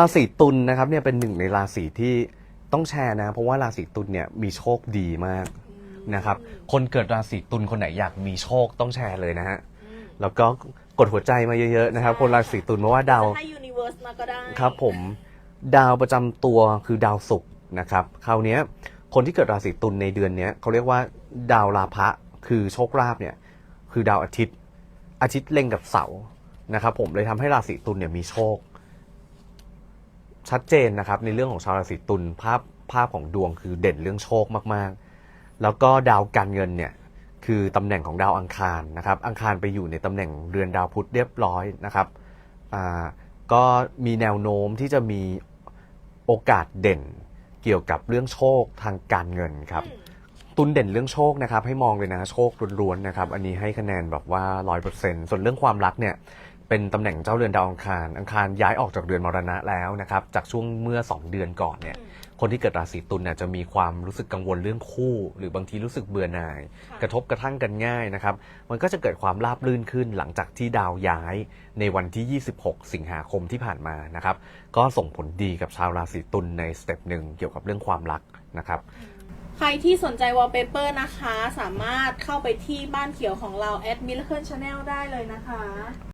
ราศีตุลนะครับเนี่ยเป็นหนึ่งในราศีที่ต้องแชร์นะ เพราะว่าราศีตุลเนี่ยมีโชคดีมากนะครับ คนเกิดราศีตุลคนไหนอยากมีโชคต้องแชร์เลยนะฮะอืมแล้วก็กดหัวใจมาเยอะๆนะครับ คนราศีตุลเพราะว่าดาวจะให้ยูนิเวอร์สมาก็ได้ครับผมดาวประจำตัวคือดาวศุกร์นะครับคราวเนี้ยคนที่เกิดราศีตุลในเดือนเนี้ยเขาเรียกว่าดาวลาภะคือโชคลาภเนี่ยคือดาวอาทิตย์ อาทิตย์เล็งกับเสาร์นะครับผมเลยทำให้ราศีตุลเนี่ยมีโชค ชัดเจนนะครับในเรื่องของชาวราศีตุลภาพภาพของดวงคือเด่นเรื่องโชคมากๆ แล้วก็ดาวการเงินเนี่ยคือตำแหน่งของดาวอังคารนะครับ อังคารไปอยู่ในตำแหน่งเรือนดาวพุธเรียบร้อยนะครับอ่าก็มีแนวโน้มที่จะมีโอกาสเด่นเกี่ยวกับเรื่องโชคทางการเงินครับ ตุนเด่นเรื่องโชคนะครับ ให้มองเลยนะโชคล้วนๆนะครับ อันนี้ให้คะแนนแบบว่าร้อยเปอร์เซ็นต์ส่วนเรื่องความรักเนี่ย เป็นตำแหน่งเจ้าเรือนดาวอังคาร อังคารย้ายออกจากเรือนมรณะแล้วนะครับ จากช่วงเมื่อ 2 เดือนก่อนเนี่ยอืมคนที่เกิดราศีตุลเนี่ยจะมีความรู้สึกกังวลเรื่องคู่ หรือบางทีรู้สึกเบื่อหน่ายค่ะกระทบกระทั่งกันง่ายนะครับ มันก็จะเกิดความราบรื่นขึ้นหลังจากที่ดาวย้ายในวันที่ 26 สิงหาคมที่ผ่านมานะครับ ก็ส่งผลดีกับชาวราศีตุลในสเต็ปหนึ่งเกี่ยวกับเรื่องความรักนะครับใครที่สนใจวอลเปเปอร์นะคะ สามารถเข้าไปที่บ้านเขียวของเรา at miracle channel ได้เลยนะคะ